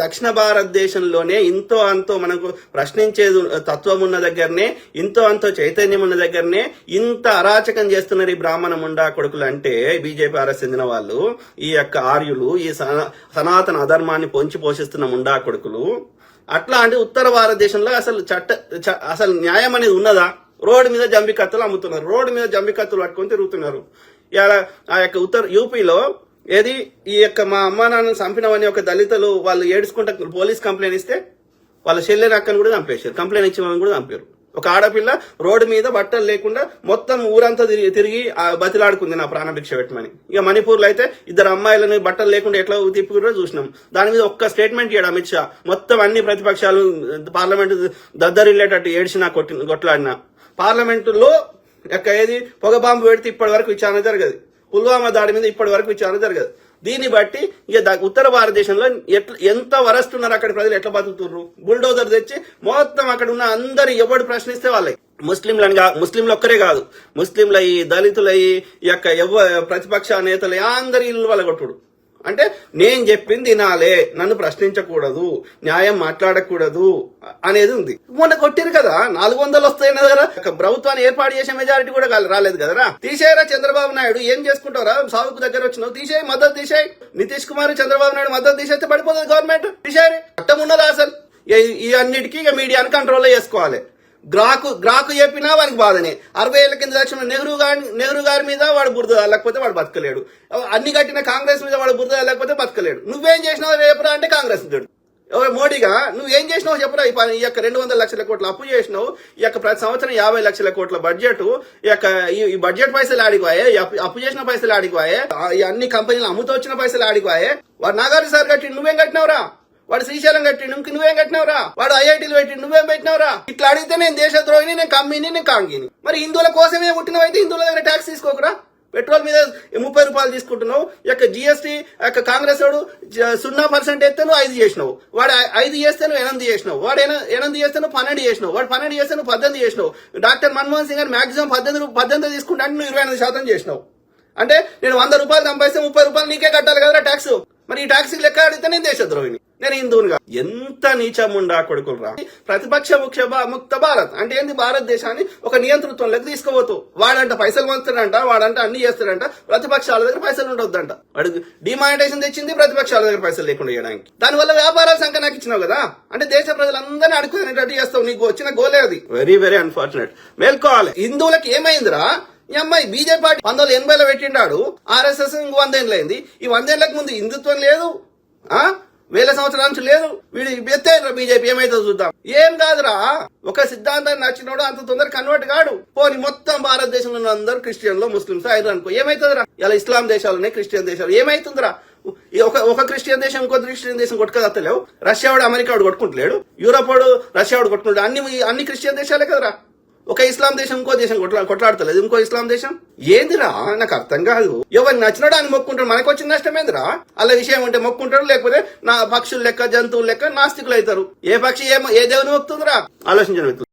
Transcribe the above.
దక్షిణ భారతదేశంలోనే ఇంతో అంతో మనకు ప్రశ్నించే తత్వం ఉన్న దగ్గరనే ఇంతో అంతో చైతన్యం ఉన్న దగ్గరనే ఇంత అరాచకం చేస్తున్నారు ఈ బ్రాహ్మణ ముండా కొడుకులు అంటే బీజేపీ ఆర్ఎస్ చెందిన వాళ్ళు. ఈ యొక్క ఆర్యులు ఈ సనా- సనాతన అధర్మాన్ని పొంచి పోషిస్తున్న ముండా కొడుకులు. అట్లా అంటే ఉత్తర భారతదేశంలో అసలు చట్ట చ- అసలు న్యాయం అనేది ఉన్నదా? రోడ్డు మీద జంబికత్తులు అమ్ముతున్నారు. రోడ్డు మీద జంబికత్తులు పట్టుకొని తిరుగుతున్నారు. ఇలా ఆ యొక్క ఉత్తర యూపీలో ఏది? ఈ యొక్క మా అమ్మా నాన్న చంపినవని ఒక దళితులు వాళ్ళు ఏడుచుకుంటా పోలీస్ కంప్లైంట్ ఇస్తే వాళ్ళ చెల్లెని అక్కను కూడా చంపేశారు. కంప్లైంట్ ఇచ్చిన కూడా చంపారు. ఒక ఆడపిల్ల రోడ్డు మీద బట్టలు లేకుండా మొత్తం ఊరంతా తిరిగి తిరిగి బతిలాడుకుంది నా ప్రాణభిక్ష పెట్టమని. ఇక మణిపూర్లో అయితే ఇద్దరు అమ్మాయిలను బట్టలు లేకుండా ఎట్లా తిప్పుకుంటూ చూసినాం. దాని మీద ఒక్క స్టేట్మెంట్ ఇయ్యాడు అమిత్ షా. మొత్తం అన్ని ప్రతిపక్షాలు పార్లమెంట్ దద్దరిల్లేటట్టు ఏడ్చినా కొట్టి కొట్లాడినా. పార్లమెంటులో యొక్క ఏది? పొగ బాంబు పెడితే ఇప్పటి వరకు విచారణ జరగదు. పుల్వామా దాడి మీద ఇప్పటి వరకు విచారణ జరగదు. దీన్ని బట్టి ఇక ఉత్తర భారతదేశంలో ఎట్లా ఎంత వరస్ట్ ఉన్నారు అక్కడ ప్రజలు ఎట్లా బతుకుతున్నారు బుల్డోజర్ తెచ్చి మొత్తం అక్కడ ఉన్న అందరు ఎవడు ప్రశ్నిస్తే వాళ్ళే. ముస్లింలని కా ముస్లింలు ఒక్కరే కాదు. ముస్లింలయి దళితులయ్యి ఈ యొక్క ఎవ ప్రతిపక్ష నేతలు అందరి ఇల్లు వాళ్ళ కొట్టుడు అంటే నేను చెప్పింది వినాలే నన్ను ప్రశ్నించకూడదు న్యాయం మాట్లాడకూడదు అనేది ఉంది. మొన్న కొట్టిరు కదా నాలుగు వందలు వస్తాయి కదా? ఒక ప్రభుత్వాన్ని ఏర్పాటు చేసే మెజారిటీ కూడా రాలేదు కదరా? తీసేయరా చంద్రబాబు నాయుడు ఏం చేసుకుంటారా సాగుకు దగ్గర వచ్చినావు తీసేయి మద్దతు తీసేయి. నితీష్ కుమార్ చంద్రబాబు నాయుడు మద్దతు తీసేస్తే పడిపోతుంది గవర్నమెంట్. తీసేయరు అట్టం ఉన్నదా అసలు ఈ- అన్నిటికీ ఇక మీడియాను కంట్రోల్ చేసుకోవాలి. గ్రాకు గ్రాకు చెప్పినా వానికి బాధనే. అరవై ఏళ్ళ కింద లక్ష్మణ నెహ్రూ గారి నెహ్రూ గారి మీద వాడు బురద లేకపోతే వాడు బతకలేడు. అన్ని కట్టిన కాంగ్రెస్ మీద వాడు బురద లేకపోతే బతకలేడు. నువ్వేం చేసినావు రేపురా అంటే కాంగ్రెస్ తిడు మోడీగా నువ్వు ఏం చేసినావు చెప్పురా? ఈ పని- ఈ యొక్క రెండు వందల లక్షల కోట్ల అప్పు చేసినావు. ఈ యొక్క ప్రతి సంవత్సరం యాభై లక్షల కోట్ల బడ్జెట్. ఈ యొక్క ఈ- బడ్జెట్ పైసలు ఆడిపోయే అప్పు- చేసిన పైసలు ఆడిపోయే అన్ని కంపెనీలు అమ్ముతూ వచ్చిన పైసలు ఆడిపోయే వాడు నాగార్జున సార్ కట్టి నువ్వేం కట్టినావురా? వాడు శ్రీశైలం కట్టిండు ఇంక నువ్వేం కట్టినవరా? వాడు ఐఐటీలు పెట్టిండు నువ్వేం పెట్టినవరా? ఇట్లా అడిగితే నేను దేశద్రోహిని నేను కమ్మిని నేను కాంగిని. మరి హిందువుల కోసమే పుట్టినవైతే హిందువుల దగ్గర ట్యాక్స్ తీసుకోకరా? పెట్రోల్ మీద ముప్పై రూపాయలు తీసుకుంటున్నావు యొక్క జిఎస్టీ యొక్క కాంగ్రెస్ వాడు సున్నా పర్సెంట్ వేస్తే నువ్వు ఐదు చేసినావు. వాడు ఐదు చేస్తే నువ్వు ఎనిమిది చేసినావు. వాడు ఎనిమిది చేస్తే నువ్వు పన్నెండు చేసినావు. వాడు పన్నెండు చేస్తే నువ్వు పద్దెనిమిది చేసినావు. డాక్టర్ మన్మోహన్ సింగ్ గారు మాక్సిమం పద్దెనిమిది పద్దెనిమిది తీసుకుంటే నువ్వు ఇరవై ఎనిమిది శాతం చేసినావు. అంటే నేను వంద రూపాయలు సంపాదిస్తే ముప్పై రూపాయలు నీకే కట్టాలి కదా ట్యాక్స్ మరి ఈ ట్యాక్స్ లెక్క అడిగితే నేను దేశద్రోహిని నేను హిందువునిగా. ఎంత నీచముండా కొడుకులు రా. ప్రతిపక్ష ముఖ్య ముక్త భారత్. అంటే ఏంది? భారతదేశాన్ని ఒక నియంతృత్వంలోకి తీసుకోవద్దు వాడంట పైసలు పంచుతాడంట వాడంట అన్ని చేస్తాడంట ప్రతిపక్షాల దగ్గర పైసలు ఉండొద్దంట. వాడు డిమానిటేషన్ తెచ్చింది ప్రతిపక్షాల దగ్గర పైసలు లేకుండా చేయడానికి దానివల్ల వ్యాపారాల సంఖ్య నాకు ఇచ్చినావు కదా? అంటే దేశ ప్రజలందరినీ అడుగుకునేటట్టు చేస్తావు. నీకు వచ్చిన గోలే అది. వెరీ వెరీ అన్ఫార్చునేట్ మేల్కోవాలి హిందువులకు ఏమైందిరా? ఈ అమ్మాయి బీజేపీ పార్టీ పంతొమ్మిది వందల ఎనభైలో పెట్టిండాడు. ఆర్ఎస్ఎస్ ఇంక వందేళ్ళైంది ఈ వందేళ్ళకు ముందు హిందుత్వం లేదు. ఆ? వేల సంవత్సరాల నుంచి లేదు వీడు ఎత్తేరా బీజేపీ ఏమైతుందో చూద్దాం. ఏం కాదురా? ఒక సిద్ధాంతాన్ని నచ్చినోడు అంత తొందర కన్వర్ట్ కాడు. పోని మొత్తం భారతదేశంలో ఉన్న అందరూ క్రిస్టియన్లు ముస్లింస్ అయ్యారు అనుకో. ఏమైతుందిరా? ఇలా ఇస్లాం దేశాలున్నాయి క్రిస్టియన్ దేశాలు. ఏమైతుందిరా? ఈ ఒక ఒక క్రిస్టియన్ దేశం ఇంకో క్రిస్టియన్ దేశం కొట్టుకదత్తలేవు రష్యా వాడు అమెరికా వాడు కొట్టుకుంటలేడు. యూరోప్ వాడు రష్యా వాడు కొట్టుకుంటాడు. అన్ని అన్ని క్రిస్టియన్ దేశాలే కదరా. ఒక ఇస్లాం దేశం ఇంకో దేశం కొట్లా కొట్లాడతలేదు. ఇంకో ఇస్లాం దేశం? ఏందిరా? నాకు అర్థం కాదు. ఎవరు నచ్చినాడు అని మొక్కుంటాడు మనకు వచ్చిన నష్టం ఏందిరా? అలా విషయం ఉంటే మొక్కుంటాడు లేకపోతే నా పక్షులు లెక్క జంతువులు లెక్క నాస్తికులు అవుతారు. ఏ పక్షి ఏ ఏ దేవుని మొక్కుతుందిరా ఆలోచించడం.